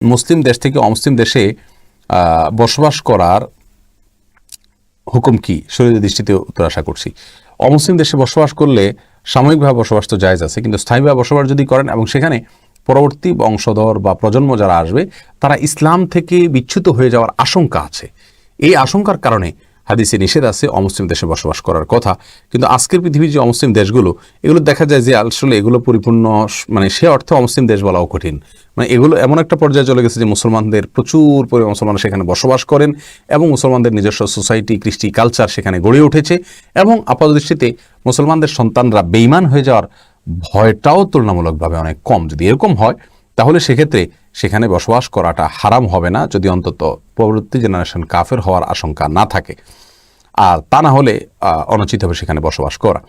মুসলিম দেশ থেকে অমুসলিম দেশে বসবাস করার হুকুম কি? শরীরের দৃষ্টিতে উত্তর আশা করছি। অমুসলিম দেশে বসবাস করলে সাময়িকভাবে বসবাস তো জায়জ আছে, কিন্তু স্থায়ীভাবে বসবাস যদি করেন এবং সেখানে পরবর্তী বংশধর বা প্রজন্ম যারা আসবে, তারা ইসলাম থেকে বিচ্যুত হয়ে যাওয়ার আশঙ্কা আছে। এই আশঙ্কার কারণে হাদিসে নিষেধ আছে, অমুসলিম দেশে বসবাস করার কথা। কিন্তু আজকের পৃথিবীর যে অমুসলিম দেশগুলো, এগুলো দেখা যায় যে আসলে এগুলো পরিপূর্ণ মানে সে অর্থে অমুসলিম দেশ বলাও কঠিন। মানে এগুলো এমন একটা পর্যায়ে চলে গেছে যে মুসলমানদের প্রচুর পরিমাণ মুসলমান সেখানে বসবাস করেন এবং মুসলমানদের নিজস্ব সোসাইটি, কৃষ্টি কালচার সেখানে গড়ে উঠেছে এবং আপাতদৃষ্টিতে মুসলমানদের সন্তানরা বেইমান হয়ে যাওয়ার ভয়টাও তুলনামূলকভাবে অনেক কম। যদি এরকম হয় তাহলে সেক্ষেত্রে সেখানে বসবাস করাটা হারাম হবে না যদি অন্তত পরবর্তী জেনারেশন কাফের হওয়ার আশঙ্কা না থাকে। আর তা না হলে অনুচিত হবে সেখানে বসবাস করা।